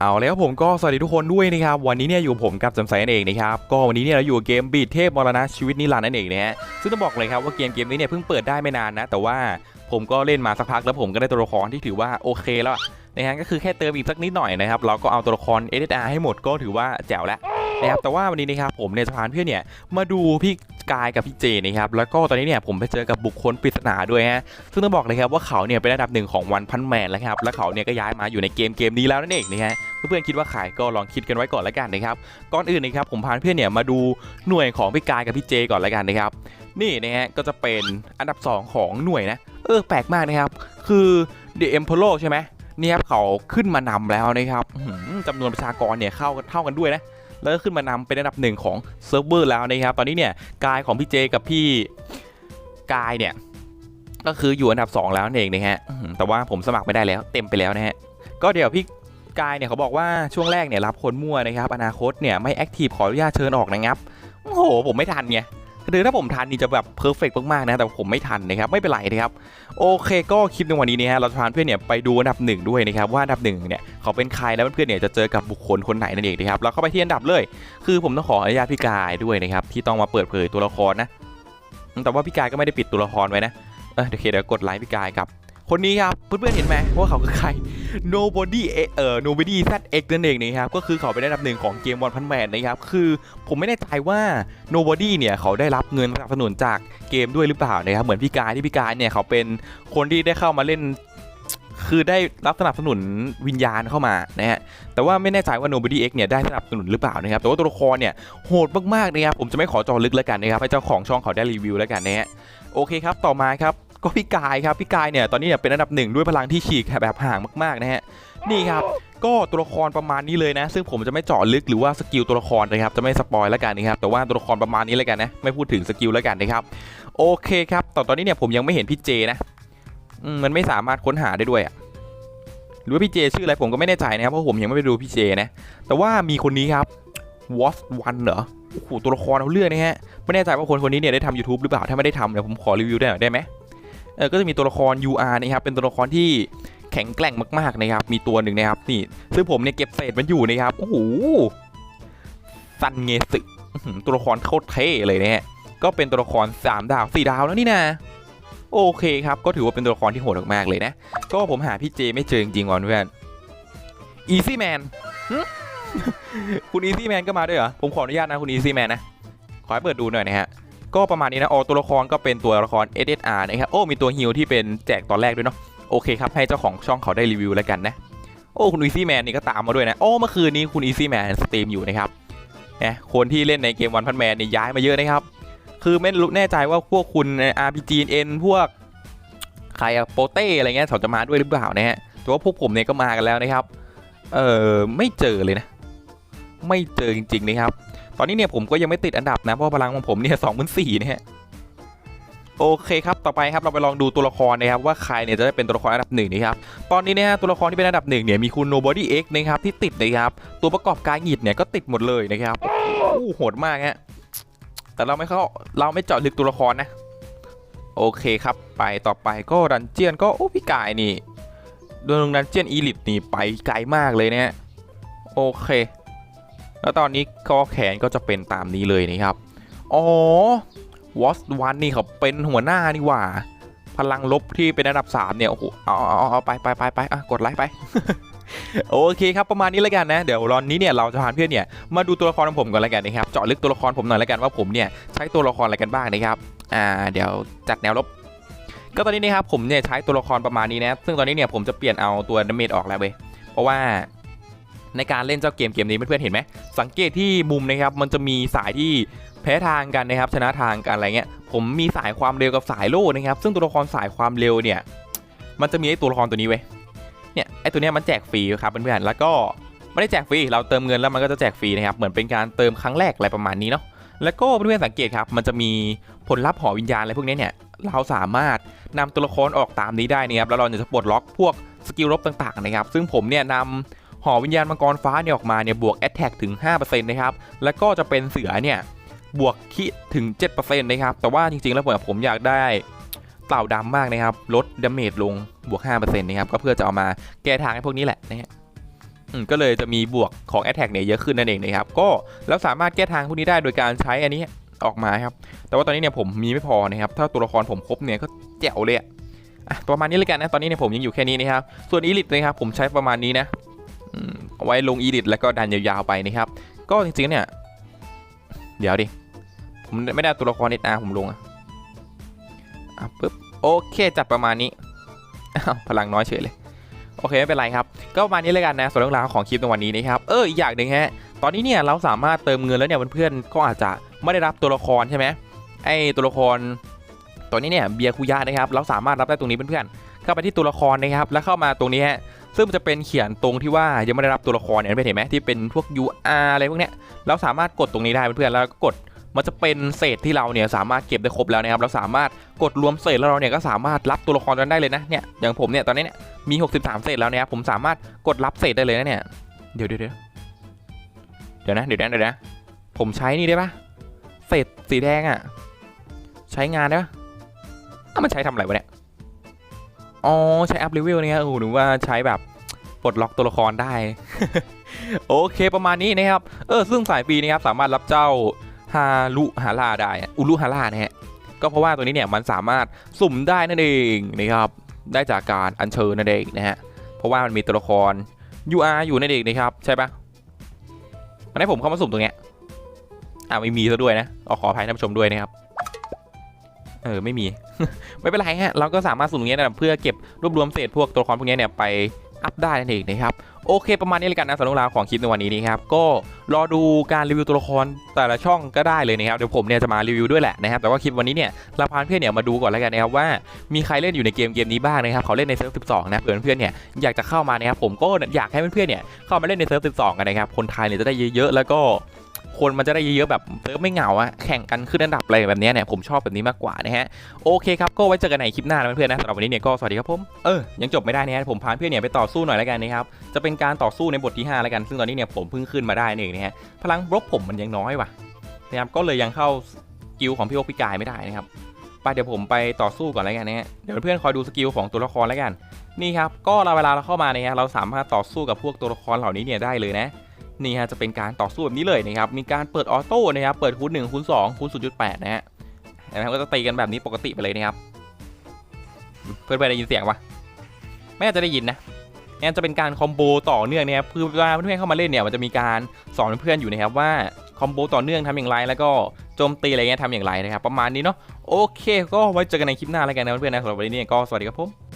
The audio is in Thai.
เอาแล้วผมก็สวัสดีทุกคนด้วยนะครับ วันนี้เนี่ยอยู่ผมกับจำใสนั่นเองนะครับ ก็วันนี้เนี่ยเราอยู่กับเกมบีดเทพมรณะชีวิตนิรันดร์นั่นเองนะฮะซึ่งต้องบอกเลยครับว่าเกมเกมนี้เนี่ยเพิ่งเปิดได้ไม่นานนะ แต่ว่าผมก็เล่นมาสักพักแล้วผมก็ได้ตัวละครที่ถือว่าโอเคแล้วนะฮะก็คือแค่เติมอีกสักนิดหน่อยนะครับเราก็เอาตัวละคร SSR ให้หมดก็ถือว่าแจ๋วแล้วนะครับแต่ว่าวันนี้นะครับผมเนี่ยจะพาเพื่อนเนี่ยมาดูพี่กายกับพี่เจนะครับแล้วก็ตอนนี้เนี่ยผมไปเจอกับบุคคลปริศนาด้วยฮะซึ่งต้องบอกเลยครับว่าเขาเนี่ยเป็นอันดับหนึ่งของวันพันแมนแล้วครับและเขาเนี่ยก็ย้ายมาอยู่ในเกมเกมนี้แล้วนั่นเองนะฮะ เพื่อนๆคิดว่าขายก็ลองคิดกันไว้ก่อนแล้วกันนะครับก่อนอื่นนะครับผมพาเพื่อนเนี่ยมาดูหน่วยของพี่กายกับพี่เจก่อนแล้วกันนะครับนี่นะฮะก็จะเป็นอันดับ 2 ของหน่วยนะเออแปลกมากนะครับ คือ The Emperor ใช่ไหมนี่ครับเขาขึ้นมานำแล้วนะครับจำนวนประชากรเนี่ยเข้าเท่ากันด้วยนะแล้วก็ขึ้นมานำเป็นอันดับหนึ่งของเซิร์ฟเวอร์แล้วนะครับ ตอนนี้เนี่ยกายของพี่เจกับพี่กายเนี่ยก็คืออยู่อันดับ 2 แล้วนั่นเองนะฮะแต่ว่าผมสมัครไม่ได้แล้วเต็มไปแล้วนะฮะก็เดี๋ยวพี่ กายเนี่ยเขาบอกว่าช่วงแรกเนี่ยรับคนมั่วนะครับอนาคตเนี่ยไม่แอคทีฟขออนุญาตเชิญออกนะครับโอ้โหผมไม่ทันไงคือถ้าผมทันนี่จะแบบเพอร์เฟกมากๆนะแต่ผมไม่ทันนะครับไม่เป็นไรนะครับโอเคก็คลิปในวันนี้เนี่ยเราจะพาเพื่อนเนี่ยไปดูอันดับหนึ่งด้วยนะครับว่าอันดับหนึ่งเนี่ยเขาเป็นใครแล้วเพื่อนเนี่ยจะเจอกับบุคคลคนไหนนั่นเองนะครับเราเข้าไปที่อันดับเลย คือผมต้องขออนุญาตพี่กายด้วยนะครับที่ต้องมาเปิดเผยตัวละครนะแต่ว่าพี่กายก็ไม่ได้ปิดตัวละครไว้นะเออเดี๋ยวโอเคเดี๋ยวกดไลค์พี่กายครับ คนนี้ครับเพื่อนๆเห็นไหมว่าเขาคือใคร nobody เอ่อ nobody zx นั่นเองนะครับก็คือเขาเป็นอันดับหนึ่งของเกมวันพันแมนนะครับคือผมไม่แน่ใจว่า nobody เนี่ยเขาได้รับเงินสนับสนุนจากเกมด้วยหรือเปล่านะครับเหมือนพี่กายที่พี่กายเนี่ยเขาเป็นคนที่ได้เข้ามาเล่นคือได้รับสนับสนุนวิญญาณเข้ามานะฮะ แต่ว่าไม่แน่ใจว่า nobody x เนี่ยได้สนับสนุนหรือเปล่านะครับ แต่ว่าตัวละครเนี่ยโหดมากๆนะครับ ผมจะไม่ขอเจอลึกแล้วกันนะครับ ให้เจ้าของช่องเขาได้รีวิวแล้วกันนะฮะ โอเคครับ ต่อมาครับ ก็พี่กายครับพี่กายเนี่ยตอนนี้เนี่ยเป็นอันดับหนึ่งด้วยพลังที่ฉีกแบบห่างมากๆนะฮะนี่ครับก็ตัวละครประมาณนี้เลยนะ ซึ่งผมจะไม่เจาะลึกหรือว่าสกิลตัวละครนะครับจะไม่สปอยแล้วกันนะครับแต่ว่าตัวละครประมาณนี้แล้วกันนะไม่พูดถึงสกิลแล้วกันนะครับโอเคครับแต่ตอนนี้เนี่ยผมยังไม่เห็นพี่เจนะมันไม่สามารถค้นหาได้ด้วยอะหรือว่าพี่เจชื่ออะไรผมก็ไม่แน่ใจนะครับเพราะผมยังไม่ไปดูพี่เจนะแต่ว่ามีคนนี้ครับ w a s วันเหรอโอ้โหตัวละครเอาเรื่องนะฮะไม่แน่ใจว่าคนคนนี้เนี่ยได้ทำ YouTube หรือเปล่าถ้าไม่ได้ทำเนี่ยผมขอรีวิวได้หน่อยได้ไหม เออก็จะมีตัวละคร UR นะครับเป็นตัวละครที่แข็งแกร่งมากๆนะครับ มีตัวหนึ่งนะครับนี่ซึ่งผมเนี่ยเก็บเศษมันอยู่นะครับโอ้โหซันเงสึตัวละครโคตรเท่เลยเนะฮะก็เป็นตัวละคร 3 ดาว 4 ดาวแล้วนี่นะโอเคครับ ก็ถือว่าเป็นตัวละครที่โหดมากๆเลยนะ ก็ผมหาพี่เจไม่เจอจริงๆว่ะเพื่อน Easy Man หึคุณ Easy Man ก็มาด้วยเหรอ ผมขออนุญาตนะคุณ Easy Man นะ ขอให้เปิดดูหน่อยนะฮะ ก็ประมาณนี้นะออตัวละครก็เป็นตัวละคร SSR นะครับโอ้มีตัวฮิลที่เป็นแจกตอนแรกด้วยเนาะโอเคครับให้เจ้าของช่องเขาได้รีวิวแล้วกันนะโอ้คุณ Easy Man นี่ก็ตามมาด้วยนะโอ้เมื่อคืนนี้คุณ Easy Man สตรีมอยู่นะครับเนี่ยคนที่เล่นในเกมวันพันแมนนี่ย้ายมาเยอะนะครับ คือไม่รู้แน่ใจว่าพวกคุณ RPG N พวกใครอะโปเต้อะไรเงี้ยเขาจะมาด้วยหรือเปล่านะฮะแต่ว่าพวกผมเนี่ยก็มากันแล้วนะครับ เออไม่เจอเลยนะ ไม่เจอจริงๆนะครับ ตอนนี้เนี่ยผมก็ยังไม่ติดอันดับนะเพราะพลังของผมเนี่ยสองพันสี่เนะฮะโอเคครับ ต่อไปครับเราไปลองดูตัวละครนะครับว่าใครเนี่ยจะได้เป็นตัวละครอันดับหนึ่งนะครับ ตอนนี้เนี่ยตัวละครที่เป็นอันดับหนึ่งเนี่ยมีคุณ Nobody X นะครับที่ติดนะครับ ตัวประกอบกายหงิดเนี่ยก็ติดหมดเลยนะครับ โอ้โหดมากฮะ แต่เราไม่เข้าเราไม่เจาะลึกตัวละครนะ โอเคครับ ไปต่อไปก็ดันเจียนก็โอ้พี่กายนี่โดนดันเจียนอีลิตนี่ไปไกลมากเลยนะฮะโอเค แล้วตอนนี้ก็แขนก็จะเป็นตามนี้เลยนะครับ อ๋อวอสวันนี่เขาเป็นหัวหน้านี่หว่า พลังลบที่เป็นอันดับ 3 เนี่ยโอ้โหเอาเอาเอาเอาไปไปไปไปอะกดไลค์ไปโอเคครับประมาณนี้แล้วกันนะเดี๋ยวรอนนี้เนี่ยเราจะพาเพื่อนเนี่ยมาดูตัวละครของผมก่อนแล้วกันนะครับเจาะลึกตัวละครผมหน่อยแล้วกันว่าผมเนี่ยใช้ตัวละครอะไรกันบ้างนะครับอ่าเดี๋ยวจัดแนวลบ ก็ตอนนี้นะครับผมเนี่ยใช้ตัวละครประมาณนี้นะซึ่งตอนนี้เนี่ยผมจะเปลี่ยนเอาตัวดาเมจออกแล้วเว้ยเพราะว่า ในการเล่นเจ้าเกมเกมนี้เพื่อนๆเห็นไหมสังเกตที่มุมนะครับมันจะมีสายที่แพ้ทางกันนะครับชนะทางกันอะไรเงี้ยผมมีสายความเร็วกับสายโล่นะครับซึ่งตัวละครสายความเร็วเนี่ยมันจะมีไอ้ตัวละครตัวนี้เว้ยเนี่ยไอ้ตัวเนี้ยมันแจกฟรีครับเพื่อนๆแล้วก็ไม่ได้แจกฟรีเราเติมเงินแล้วมันก็จะแจกฟรีนะครับเหมือนเป็นการเติมครั้งแรกอะไรประมาณนี้เนาะแล้วก็เพื่อนๆสังเกตครับมันจะมีผลลัพธ์หอวิญญาณอะไรพวกนี้เนี่ยเราสามารถนำตัวละครออกตามนี้ได้นะครับแล้วเราจะปลดล็อกพวกสกิลลบต่างๆนะครับซึ่งผมเนี่ยนำ หอวิญญาณมังกรฟ้าเนี่ยออกมาเนี่ยบวก Attack ถึง 5%นะครับ แล้วก็จะเป็นเสือเนี่ยบวกคิดถึง 7%นะครับ แต่ว่าจริงๆ แล้วผมผมอยากได้เต่าดำมากนะครับ ลดดาเมจลงบวก 5%นะครับ ก็เพื่อจะเอามาแก้ทางให้พวกนี้แหละนะฮะก็เลยจะมีบวกของ Attack เนี่ยเยอะขึ้นนั่นเองนะครับ ก็แล้วสามารถแก้ทางพวกนี้ได้โดยการใช้อันนี้ออกมาครับ แต่ว่าตอนนี้เนี่ยผมมีไม่พอนะครับ ถ้าตัวละครผมครบเนี่ยก็แจ๋วเลยอะประมาณนี้เลยกันนะ ตอนนี้เนี่ยผมยังอยู่แค่นี้นะครับ ส่วนอีลิทนะครับผมใช้ประมาณนี้นะ ไว้ลงอีลิทแล้วก็ดันยาวๆไปนะครับ ก็จริงๆเนี่ย เดี๋ยวดิ ผมไม่ได้ตัวละครเออาผมลงอะอะปึ๊บโอเคจัดประมาณนี้พลังน้อยเฉยเลยโอเคไม่เป็นไรครับ ก็ประมาณนี้เลยกันนะส่วนเรื่องราวของคลิปในวันนี้นะครับเอออีกอย่างหนึ่งฮะตอนนี้เนี่ยเราสามารถเติมเงินแล้วเนี่ยเพื่อนๆก็อาจจะไม่ได้รับตัวละครใช่ไหมไอตัวละครตัวนี้เนี่ยเบียร์คุยะนะครับเราสามารถรับได้ตรงนี้เพื่อนๆเข้าไปที่ตัวละครนะครับแล้วเข้ามาตรงนี้ฮะ ซึ่งมันจะเป็นเขียนตรงที่ว่ายังไม่ได้รับตัวละครเนี่ยเพื่อนเห็นไหมที่เป็นพวก UR อะไรพวกเนี้ยเราสามารถกดตรงนี้ได้เพื่อนๆแล้วก็กดมันจะเป็นเศษที่เราเนี่ยสามารถเก็บได้ครบแล้วนะครับเราสามารถกดรวมเศษแล้วเราเนี่ยก็สามารถรับตัวละครนั้นได้เลยนะเนี่ยอย่างผมเนี่ยตอนนี้เนี่ยมี 63 เศษแล้วนะครับผมสามารถกดรับเศษได้เลยนะเนี่ยเดี๋ยวเดี๋ยวเดี๋ยวเดี๋ยวนะเดี๋ยวนะเดี๋ยวนะผมใช้นี่ได้ปะเศษสีแดงอะ่ะใช้งานได้ปะอะมันใช้ทำอะไรวะเนี่ย อ๋อ ใช้อัพเลเวลเนี่ยโอ้หหรือว่าใช้แบบปลดล็อกตัวละครได้ โอเคประมาณนี้นะครับ เออ ซึ่งสายฟรีนะครับสามารถรับเจ้าฮารุฮาราได้อะอุรุฮารานะฮะ ก็เพราะว่าตัวนี้เนี่ยมันสามารถสุ่มได้นั่นเองนะครับ ได้จากการอัญเชิญนั่นเองนะฮะ เพราะว่ามันมีตัวละคร UR อยู่นั่นเองนะครับ ใช่ปะมันให้ผมเข้ามาสุ่มตรงเนี้ย อ่าไม่มีซะด้วยนะเอขออภัยท่านผู้ชมด้วยนะครับ เออไม่มี ไม่เป็นไรฮะเราก็สามารถสุ่มตรงเนี้ยนะเพื่อเก็บรวบรวมเศษพวกตัวละครพวกนี้เนี่ยไปอัพได้นั่นเองนะครับโอเค ประมาณนี้เลยกันนะสำหรับเรื่องราวของคลิปในวันนี้นะครับ ก็รอดูการรีวิวตัวละครแต่ละช่องก็ได้เลยนะครับ เดี๋ยวผมเนี่ยจะมารีวิวด้วยแหละนะครับ แต่ว่าคลิปวันนี้เนี่ยเราพาเพื่อนเนี่ยมาดูก่อนแล้วกันนะครับว่ามีใครเล่นอยู่ในเกมเกมนี้บ้างนะครับเขาเล่นในเซิร์ฟ 12 นะเผื่อเพื่อนเนี่ยอยากจะเข้ามานะครับผมก็อยากให้เพื่อนๆเนี่ยเข้ามาเล่นในเซิร์ฟ 12 กันนะครับคนไทยเนี่ยจะได้เยอะๆแล้วก็ คนมันจะได้เยอะๆแบบเซิร์ไม่เหงาอะแข่งกันขึ้นอันดับอะไรแบบนี้เนี่ยผมชอบแบบนี้มากกว่านะฮะโอเคครับก็ไว้เจอกันในคลิปหน้านะเพื่อนๆนะสำหรับวันนี้เนี่ยก็สวัสดีครับผมเออยังจบไม่ได้นะฮะผมพาเพื่อนเนี่ยไปต่อสู้หน่อยแล้วกันนะครับจะเป็นการต่อสู้ในบทที่5แล้วกัน ซึ่งตอนนี้เนี่ยผมเพิ่งขึ้นมาได้นี่เองนะฮะพลังบล็อกผมมันยังน้อยว่ะนะครับก็เลยยังเข้าสกิลของพี่โอ๊คพี่กายไม่ได้นะครับไปเดี๋ยวผมไปต่อสู้ก่อนแล้วกันนะฮะเดี๋ยวเพื่อนคอยดูสกิลของตัวละครแล้วกันนี่ครับก็เราเวลาเราเข้ามาเนี่ยฮะเราสามารถต่อสู้กับพวกตัวละครเหล่านี้เนี่ยได้เลยนะ นี่ฮะจะเป็นการต่อสู้แบบนี้เลยนะครับมีการเปิดออโต้นะครับเปิดคูณ1คูณ2คูณ0.8นะฮะนะครับก็จะตีกันแบบนี้ปกติไปเลยนะครับเพื่อนๆได้ยินเสียงปะไม่น่าจจะได้ยินนะนี่จะเป็นการคอมโบต่อเนื่องนะครับคือเวลาเพื่อนๆเข้ามาเล่นเนี่ยมันจะมีการสอนเพื่อนๆอยู่นะครับว่าคอมโบต่อเนื่องทำอย่างไรแล้วก็โจมตีอะไรเงี้ยทำอย่างไรนะครับประมาณนี้เนาะโอเค ก็ไว้เจอกันในคลิปหน้าแล้วกันนะเพื่อนๆนะสำหรับวันนี้ก็สวัสดีครับผม